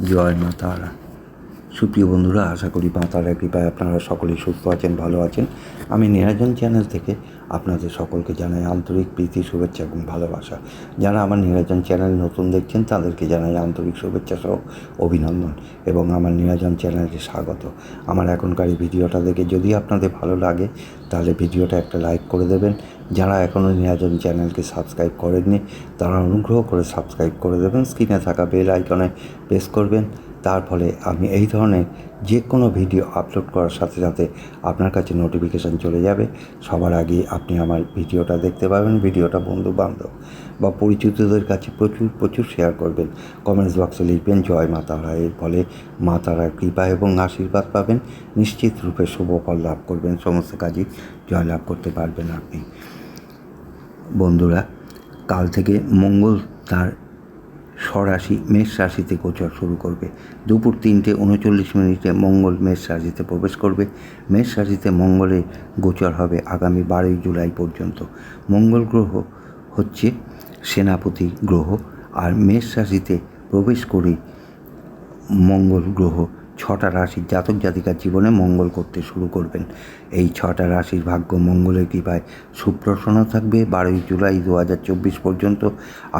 luajnë atare. সুপ্রিয় বন্ধুরা, আশা করি মা তারার কৃপায় আপনারা সকলেই সুস্থ আছেন, ভালো আছেন। আমি নিরাজন চ্যানেল থেকে আপনাদের সকলকে জানাই আন্তরিক প্রীতি, শুভেচ্ছা এবং ভালোবাসা। যারা আমার নিরাজন চ্যানেল নতুন দেখছেন, তাদেরকে জানাই আন্তরিক শুভেচ্ছা সহ অভিনন্দন এবং আমার নিরাজন চ্যানেলকে স্বাগত। আমার এখনকার এই ভিডিওটা দেখে যদি আপনাদের ভালো লাগে, তাহলে ভিডিওটা একটা লাইক করে দেবেন। যারা এখনও নিরাজন চ্যানেলকে সাবস্ক্রাইব করেননি, তারা অনুগ্রহ করে সাবস্ক্রাইব করে দেবেন। স্ক্রিনে থাকা বেল আইকনে প্রেস করবেন। তার ফলে আমি এই ধরনের যে কোনো ভিডিও আপলোড করার সাথে সাথে আপনার কাছে নোটিফিকেশান চলে যাবে। সবার আগে আপনি আমার ভিডিওটা দেখতে পাবেন, ভিডিওটা বন্ধু বান্ধব বা পরিচিতদের কাছে প্রচুর প্রচুর শেয়ার করবেন। কমেন্টস বক্সে লিখবেন, জয় মা তারা। এর ফলে মা তারার কৃপা এবং আশীর্বাদ পাবেন। নিশ্চিত রূপে শুভ ফল লাভ করবেন। সমস্ত কাজই জয়লাভ করতে পারবেন আপনি। বন্ধুরা, কাল থেকে মঙ্গল তার স্বরাশি মেষ রাশিতে গোচর শুরু করবে। দুপুর তিনটে উনচল্লিশ মিনিটে মঙ্গল মেষ রাশিতে প্রবেশ করবে। মেষ রাশিতে মঙ্গলের গোচর হবে আগামী বারোই জুলাই পর্যন্ত। মঙ্গল গ্রহ হচ্ছে সেনাপতি গ্রহ। আর মেষ রাশিতে প্রবেশ করে মঙ্গল গ্রহ ছটা রাশির জাতক জাতিকার জীবনে মঙ্গল করতে শুরু করবেন। এই ছটা রাশির ভাগ্য মঙ্গলের কৃপায় সুপ্রসন্ন থাকবে। বারোই জুলাই দু হাজার চব্বিশ পর্যন্ত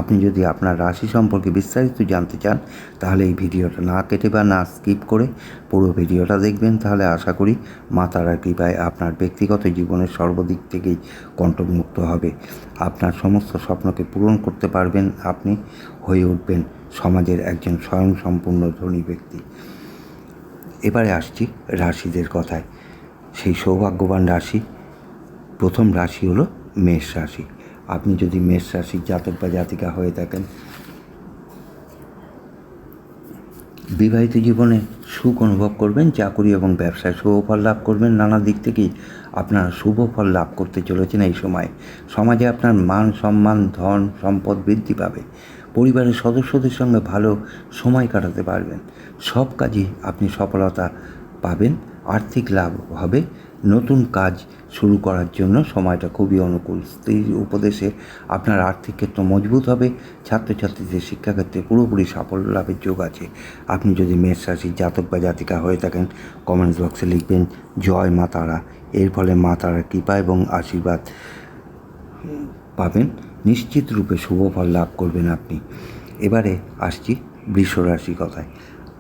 আপনি যদি আপনার রাশি সম্পর্কে বিস্তারিত জানতে চান, তাহলে এই ভিডিওটা না কেটে বা না স্কিপ করে পুরো ভিডিওটা দেখবেন। তাহলে আশা করি মা তারার কৃপায় আপনার ব্যক্তিগত জীবনের সর্বদিক থেকেই কণ্ঠমুক্ত হবে। আপনার সমস্ত স্বপ্নকে পূরণ করতে পারবেন। আপনি হয়ে উঠবেন সমাজের একজন স্বয়ংসম্পূর্ণ ধনী ব্যক্তি। এবারে আসছি রাশিদের কথায়। সেই সৌভাগ্যবান রাশি, প্রথম রাশি হলো মেষ রাশি। আপনি যদি মেষ রাশির জাতক বা জাতিকা হয়ে থাকেন, বিবাহিত জীবনে সুখ অনুভব করবেন, চাকুরি এবং ব্যবসায় শুভ ফল লাভ করবেন। নানা দিক থেকেই আপনারা শুভ ফল লাভ করতে চলেছেন এই সময়। সমাজে আপনার মান সম্মান, ধন, সম্পদ বৃদ্ধি পাবে। পরিবারের সদস্যদের সঙ্গে ভালো সময় কাটাতে পারবেন। সব কাজে আপনি সফলতা পাবেন, আর্থিক লাভ হবে। নতুন কাজ শুরু করার জন্য সময়টা খুবই অনুকূল। স্ত্রীর উপদেশে আপনার আর্থিক ক্ষেত্র মজবুত হবে, ছাত্রছাত্রীদের শিক্ষাক্ষেত্রে পুরোপুরি সাফল্য লাভের যোগ আছে। আপনি যদি মেষ রাশির জাতক বা জাতিকা হয়ে থাকেন কমেন্টস বক্সে লিখবেন, জয় মা তারা। এর ফলে মা তারার কৃপা এবং আশীর্বাদ পাবেন। নিশ্চিত রূপে শুভ ফল লাভ করবেন আপনি। এবারে আসছি বৃষ রাশি কথায়।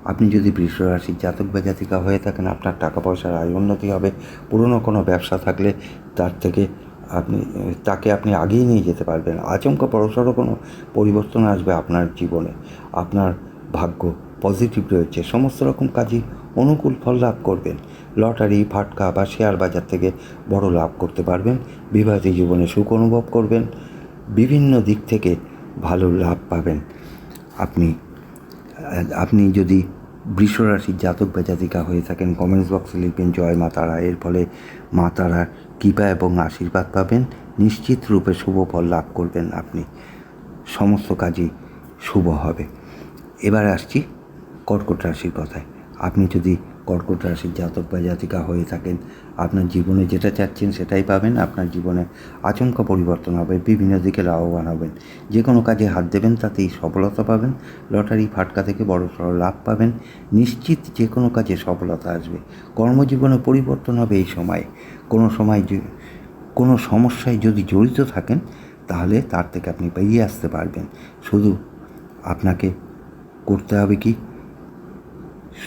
আপনি যদি বৃষ রাশির জাতক বা জাতিকা হয়ে থাকেন, আপনার টাকা পয়সার আয় উন্নতি হবে। পুরনো কোনো ব্যবসা থাকলে তার থেকে আপনি, তাকে আপনি আগিয়ে নিয়ে যেতে পারবেন। আচমকা বড়সড় কোনো পরিবর্তন আসবে আপনার জীবনে। আপনার ভাগ্য পজিটিভ রয়েছে। সমস্ত রকম কাজই অনুকূল ফল লাভ করবেন। লটারি, ফাটকা বা শেয়ার বাজার থেকে বড় লাভ করতে পারবেন। বিবাহিত জীবনে সুখ অনুভব করবেন। বিভিন্ন দিক থেকে ভালো লাভ পাবেন। আপনি আপনি যদি বৃষ রাশির জাতক বা জাতিকা হয়ে থাকেন কমেন্টস বক্সে লিখবেন, জয় মা তারা। এর ফলে মা তারার কৃপা এবং আশীর্বাদ পাবেন। নিশ্চিত রূপে শুভ ফল লাভ করবেন আপনি। সমস্ত কাজই শুভ হবে। এবার আসছি কর্কট রাশির কথায়। আপনি যদি কর্কট রাশির জাতক বা জাতিকা হয়ে থাকেন। আপনার জীবনে যেটা চাচ্ছেন সেটাই পাবেন। আপনার জীবনে আচমকা পরিবর্তন হবে, বিভিন্ন দিকে লাভবান হবেন। যে কোনো কাজে হাত দেবেন, তাতেই সফলতা পাবেন। লটারি ফাটকা থেকে বড় সড়ো লাভ পাবেন। নিশ্চিত যে কোনো কাজে সফলতা আসবে। কর্মজীবনে পরিবর্তন হবে এই সময়ে। কোনো সময় কোনো সমস্যায় যদি জড়িত থাকেন, তাহলে তার থেকে আপনি বেরিয়ে আসতে পারবেন। শুধু আপনাকে করতে হবে কি?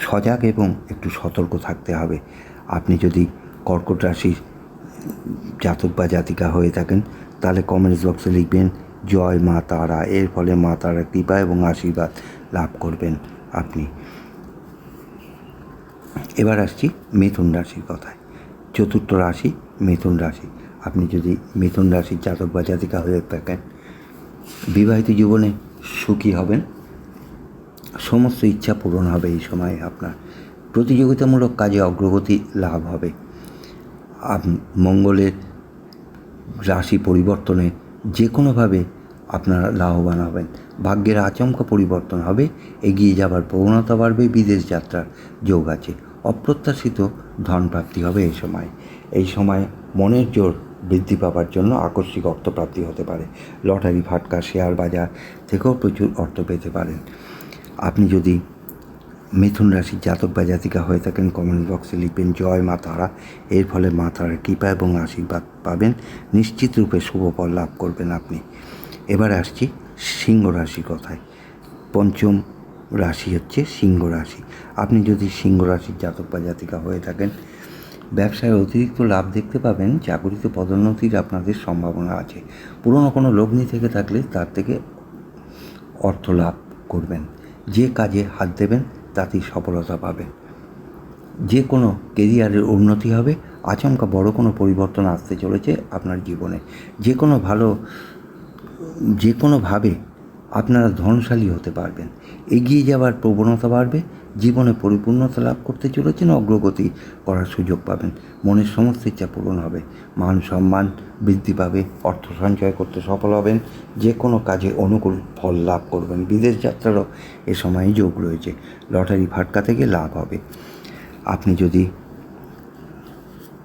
সজাগ এবং একটু সতর্ক থাকতে হবে। আপনি যদি কর্কট রাশির জাতক বা জাতিকা হয়ে থাকেন, তাহলে কমেন্টস বক্সে লিখবেন, জয় মা তারা। এর ফলে মা তারা কৃপা এবং আশীর্বাদ লাভ করবেন আপনি। এবার আসছি মিথুন রাশির কথায়। চতুর্থ রাশি মিথুন রাশি। আপনি যদি মিথুন রাশির জাতক বা জাতিকা হয়ে থাকেন, বিবাহিত জীবনে সুখী হবেন সমস্ত ইচ্ছা পূরণ হবে এই সময় আপনার। প্রতিযোগিতামূলক কাজে অগ্রগতি লাভ হবে। মঙ্গলের রাশি পরিবর্তনে যে কোনোভাবে আপনারা লাভবান হবেন। ভাগ্যের আচমকা পরিবর্তন হবে, এগিয়ে যাবার প্রবণতা বাড়বে, বিদেশ যাত্রার যোগ আছে। অপ্রত্যাশিত ধন প্রাপ্তি হবে এই সময়। এই সময় মনের জোর বৃদ্ধি পাবার জন্য আকস্মিক অর্থপ্রাপ্তি হতে পারে। লটারি, ফাটকা, শেয়ার বাজার থেকেও প্রচুর অর্থ পেতে পারেন। আপনি যদি মিথুন রাশির জাতক বা জাতিকা হয়ে থাকেন কমেন্ট বক্সে লিখবেন, জয় মা তারা। এর ফলে মা তারার কৃপা এবং আশীর্বাদ পাবেন। নিশ্চিত রূপে শুভ ফল লাভ করবেন আপনি। এবার আসছি সিংহ রাশি কথায়। পঞ্চম রাশি হচ্ছে সিংহ রাশি। আপনি যদি সিংহ রাশির জাতক বা জাতিকা হয়ে থাকেন, ব্যবসায় অতিরিক্ত লাভ দেখতে পাবেন, চাকরিতে পদোন্নতির আপনাদের সম্ভাবনা আছে। পুরনো কোনো লগ্নি থেকে থাকলে তার থেকে অর্থ লাভ করবেন। যে কাজে হাত দেবেন, তাতেই সফলতা পাবেন। যে কোনো কেরিয়ারের উন্নতি হবে, আচমকা বড় কোনো পরিবর্তন আসতে চলেছে আপনার জীবনে। যে কোনো ভালো, যে কোনোভাবে আপনারা ধনশালী হতে পারবেন। এগিয়ে যাওয়ার প্রবণতা বাড়বে জীবনে পরিপূর্ণতা লাভ করতে চলেছেন, অগ্রগতি করার সুযোগ পাবেন। মনের সমস্ত ইচ্ছা পূরণ হবে। মান সম্মান বৃদ্ধি পাবে, অর্থ সঞ্চয় করতে সফল হবেন যে কোনো কাজে অনুকূল ফল লাভ করবেন। বিদেশ যাত্রারও এ সময়ে যোগ রয়েছে। লটারি ফাটকা থেকে লাভ হবে। আপনি যদি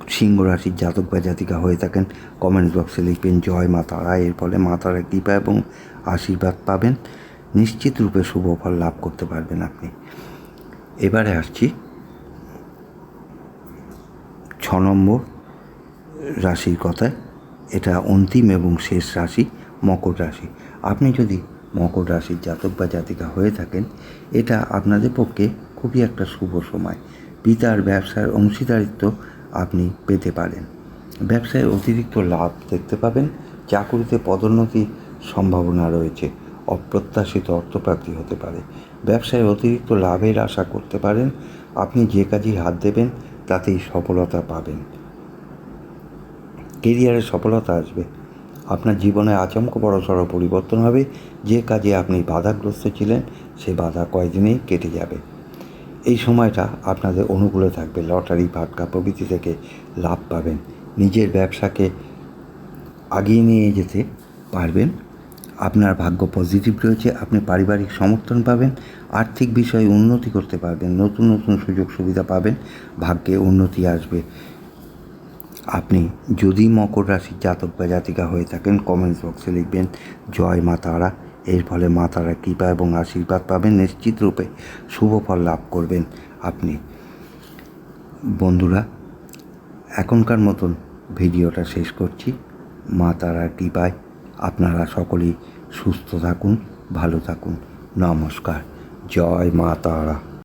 সিংহ রাশির জাতক বা জাতিকা হয়ে থাকেন কমেন্ট বক্সে লিখবেন, জয় মা তারা। এর ফলে মা তারার কৃপা এবং আশীর্বাদ পাবেন। নিশ্চিত রূপে শুভ ফল লাভ করতে পারবেন আপনি। এবারে আসছি ছ নম্বর রাশির কথায়। এটা অন্তিম এবং শেষ রাশি, মকর রাশি। আপনি যদি মকর রাশির জাতক বা জাতিকা হয়ে থাকেন, এটা আপনাদের পক্ষে খুবই একটা শুভ সময়। পিতার ব্যবসার অংশীদারিত্ব আপনি পেতে পারেন। ব্যবসায় অতিরিক্ত লাভ দেখতে পাবেন। চাকুরিতে পদোন্নতির সম্ভাবনা রয়েছে। অপ্রত্যাশিত অর্থপ্রাপ্তি হতে পারে। ব্যবসায় অতিরিক্ত লাভের আশা করতে পারেন, আপনি যে কাজে হাত দেবেন, তাতেই সফলতা পাবেন। কেরিয়ারে সফলতা আসবে। আপনার জীবনে আচমক বড় সড়ো পরিবর্তন হবে। যে কাজে আপনি বাধাগ্রস্ত ছিলেন, সে বাধা কয়েকদিনেই কেটে যাবে। এই সময়টা আপনাদের অনুকূলে থাকবে। লটারি ভাটকা প্রভৃতি থেকে লাভ পাবেন। নিজের ব্যবসাকে আগিয়ে নিয়ে যেতে পারবেন। আপনার ভাগ্য পজিটিভ রয়েছে, আপনি পারিবারিক সমর্থন পাবেন, আর্থিক বিষয়ে উন্নতি করতে পারবেন, নতুন নতুন সুযোগ সুবিধা পাবেন, ভাগ্যে উন্নতি আসবে। আপনি যদি মকর রাশির জাতক বা জাতিকা হয়ে থাকেন কমেন্টস বক্সে লিখবেন, জয় মা তারা। এর ফলে মা তারা কৃপা এবং আশীর্বাদ পাবেন, নিশ্চিত রূপে শুভ ফল লাভ করবেন আপনি। বন্ধুরা, এখনকার মতন ভিডিওটা শেষ করছি। মা তারার কৃপায় আপনারা সকলেই সুস্থ থাকুন ভালো থাকুন। নমস্কার। জয় মা তারা।